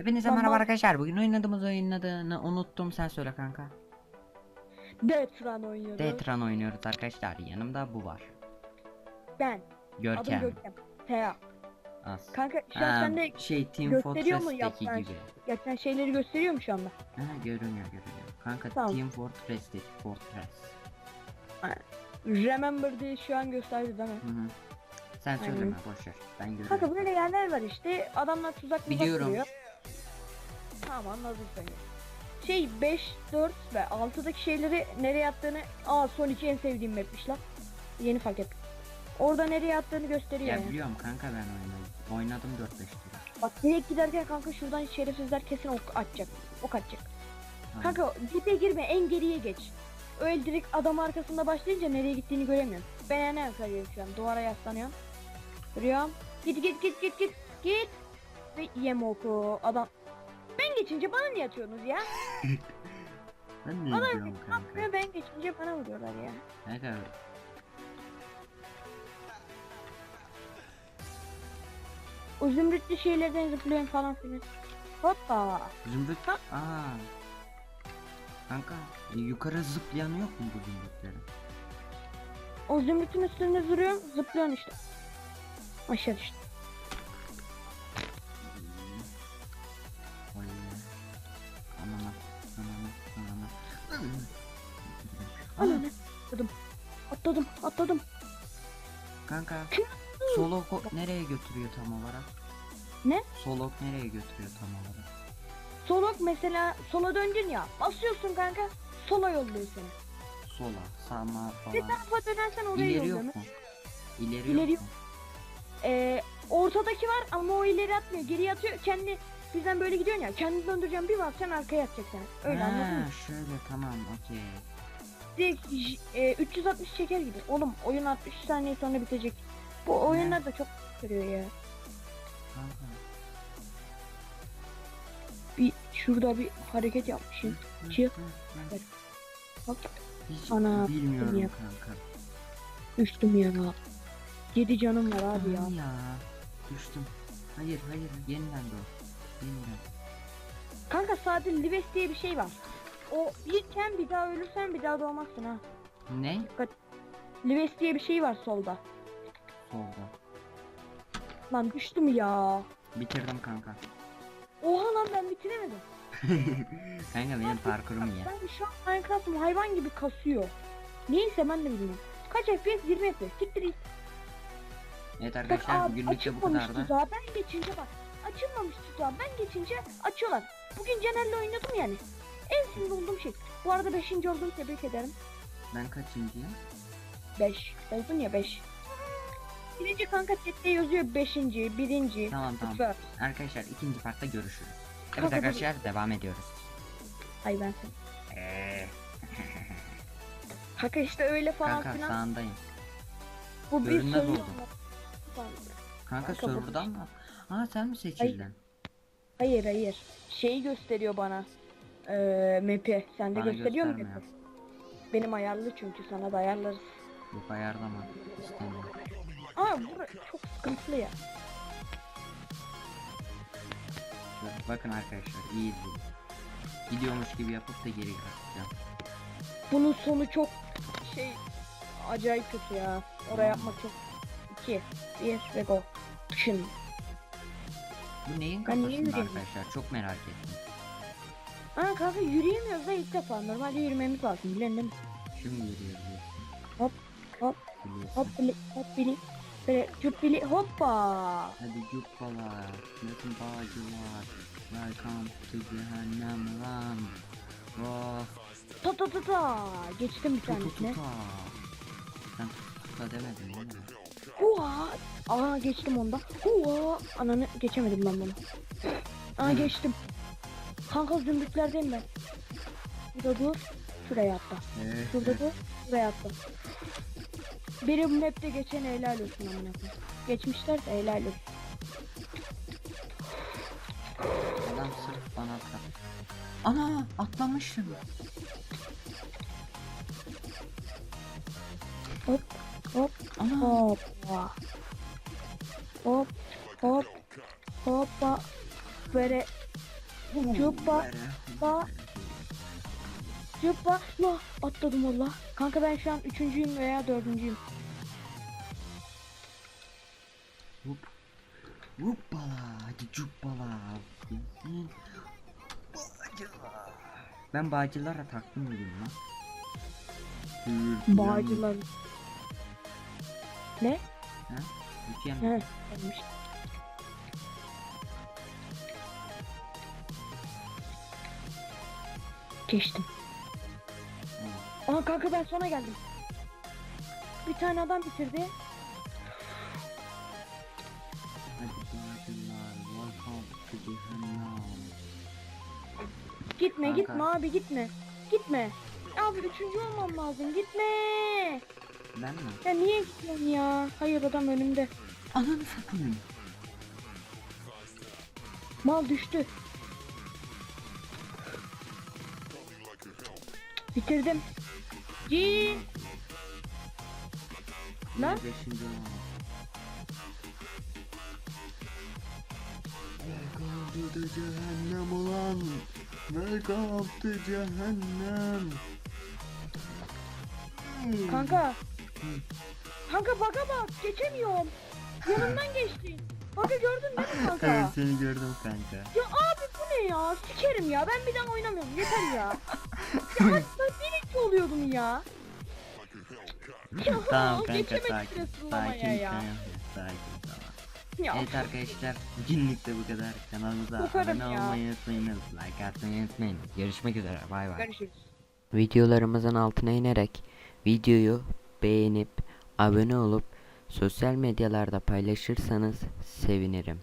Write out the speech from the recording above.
Hepinize Lan merhaba arkadaşlar. Bugün oynadığımız oyunun adını unuttum. Sen söyle kanka. Death Run oynuyoruz. Detran oynuyoruz arkadaşlar. Yanımda bu var. Ben. Adım Görkem. Görkem. Tea. Az. Kanka şu an Ha, sende şey Team gösteriyor mu Fortress'teki yaptığın gibi. gerçekten şeyleri gösteriyor mu şu anda? Ha görünüyor görünüyor. Kanka Tamam. Team Fortress'teki Fortress. Remember diye şu an gösterdi değil mi? Hı hı. Sen Aynen. söyleme boşver. Ben görüyorum. Kanka böyle yerler var işte. Adamlar tuzak muzak Biliyorum. kuruyor. Tamam hazır söyle. Şey 5, 4 ve 6'daki şeyleri nereye attığını... Aa son iki en sevdiğim mapmiş lan. Yeni fark ettim. Orada nereye attığını gösteriyor Ya yani. biliyorum kanka ben oynadım. Oynadım 4-5 kere. Bak direkt giderken kanka şuradan şerefsizler kesin ok atacak. Ok atacak. Aynen. Kanka dibe girme en geriye geç. Öyle direkt adam arkasında başlayınca nereye gittiğini göremiyorum. Ben ne yapıyorum şu an? Duvara yaslanıyorum. Duruyorum. Git git git git git git. Ve yem oku adam. Ben geçince bana niye atıyorsunuz ya? Ben ne Adam kanka? Ben geçince bana vuruyorlar ya. Kanka O zümrütlü şeylerden zıplıyorum falan filan. Hoppa. Zümrüt. Aa. Kanka e, yukarı zıplayan yok mu bu zümrütlerin? O zümrütün üstünde duruyorum zıplıyorsun işte. Aşağı düştüm. Ananı. Atladım. Atladım atladım. Kanka. Solok nereye götürüyor tam olarak? Ne? Solok nereye götürüyor tam olarak? Solok mesela sola döndün ya basıyorsun kanka sola yolluyor seni. Sola, sağa Bir falan. tarafa dönersen oraya İleri yolluyor. yok mu? İleri, İleri yok mu? Ee, ortadaki var ama o ileri atmıyor geriye atıyor kendi bizden böyle gidiyorsun ya kendi döndüreceğim bir basacaksın arkaya atacak seni. Öyle Ha, anladın mı? şöyle tamam okey. Direkt e, 360 çeker gibi. Oğlum oyun 60 saniye sonra bitecek. Bu oyunlar da çok sürüyor ya. Kanka. Bir şurada bir hareket yapmışım. Çık. Hop Hiç Ana, bilmiyorum yap. kanka. düştüm ya. 7 canım var abi ya. Aman ya. Düştüm. Hayır hayır yeniden doğ. Yeniden. Kanka sadece Lives diye bir şey var. O birken bir daha ölürsen bir daha doğmazsın ha. Ne? Lives diye bir şey var solda. Solda. Lan düştüm ya. Bitirdim kanka. Oha lan ben bitiremedim. kanka benim parkurum iyi. Ben şu an Minecraft'ım hayvan gibi kasıyor. Neyse ben de bilmiyorum. Kaç FPS? 20 FPS. Siktir git. Evet Bak arkadaşlar abi bugünlük de bu açılmamış kadar da. tuzağa. Ben geçince bak. Açılmamış tuzağa. Ben geçince açıyorlar. Bugün Caner'le oynadım yani. En sinir olduğum şey. Bu arada 5. oldum tebrik ederim. Ben kaçıncıyım? 5. Oldun ya 5. Birinci kanka chatte yazıyor 5. birinci. Tamam tamam. Sıfır. Arkadaşlar ikinci partta görüşürüz. Evet Kanka, arkadaşlar devam ediyoruz. Ay ben sen. Eee, Kanka işte öyle falan kanka filan. sağındayım. Bu bir görünmez soru. oldum. Kanka Kanka, bu- serverdan mı? Aa sen mi seçildin? Hayır hayır. Şeyi gösteriyor bana. Ee, map'i. Sende Bana gösteriyor mu göstermiyor. map'i? Benim ayarlı çünkü sana da ayarlarız. Yok ayarlama. İstemiyorum. Aa bura çok sıkıntılı ya. Şöyle Bakın arkadaşlar iyi izleyin. Gidiyormuş gibi yapıp da geri bırakacağım. Bunun sonu çok şey acayip kötü ya. Oraya yapmak çok 2 1 ve go. Şimdi. Bu neyin Ben niye kafasında yürüyeyim? arkadaşlar? Çok merak ettim. Aa kanka yürüyemiyoruz da ilk defa. Normalde yürümemiz lazım. Bilen değil mi? Şimdi yürüyoruz. Hop, hop, Biliyorsun. Hop bili hop bili. Böyle cüp bili hoppa. Hadi cuppalar, bütün bağcılar, welcome to cehennem lan. Oh, Ta ta ta ta. Geçtim bir tanesine. tuta. Sen tuta demedin değil mi? Hua. Aa geçtim onda. Hua. Ananı geçemedim ben bunu. Aa geçtim. Kanka zümrütlerdeyim ben. Burada dur. Şuraya atla. Şurada dur. Şuraya atla. Biri bu map'te geçen helal olsun amına koyayım. Geçmişler de helal olsun. Adam sırf bana atlar. Ana atlamışım. Hop hop Ana. hoppa. Hop hop hoppa. Böyle Cuppa. Ba. Cuppa. Ya atladım valla. Kanka ben şu an üçüncüyüm veya dördüncüyüm. Hup. Huppala. Hadi. Bağcılar. Ben bağcılara taktım bugün lan. Bağcılar. Ne? Ha? He. gelmiş. Geçtim. Aa kanka ben sona geldim. Bir tane adam bitirdi. Gitme Kanka. gitme abi gitme. Gitme. Abi üçüncü olmam lazım. Gitme. Ben mi? Ya niye gidiyorsun ya? Hayır adam önümde. Ananı satayım. Mal düştü. Bitirdim. Cin. Lan Beşinci. Welcome to the cehennem ulan. Welcome to cehennem. kanka. Kanka baka bak geçemiyorum. Yanımdan geçti. Baka gördün değil mi kanka? Evet seni gördüm kanka. Ya abi bu ne ya? Sikerim ya. Ben bir daha oynamıyorum. Yeter ya. ya ya. Tamam kanka geçemedik sakin. Sakin ya. Sakin tamam. Ya. Evet arkadaşlar bugünlük de bu kadar. Kanalımıza abone ya. olmayı unutmayınız. Like atmayı unutmayın. Görüşmek üzere. Bay bay. Görüşürüz. Videolarımızın altına inerek videoyu beğenip abone olup sosyal medyalarda paylaşırsanız sevinirim.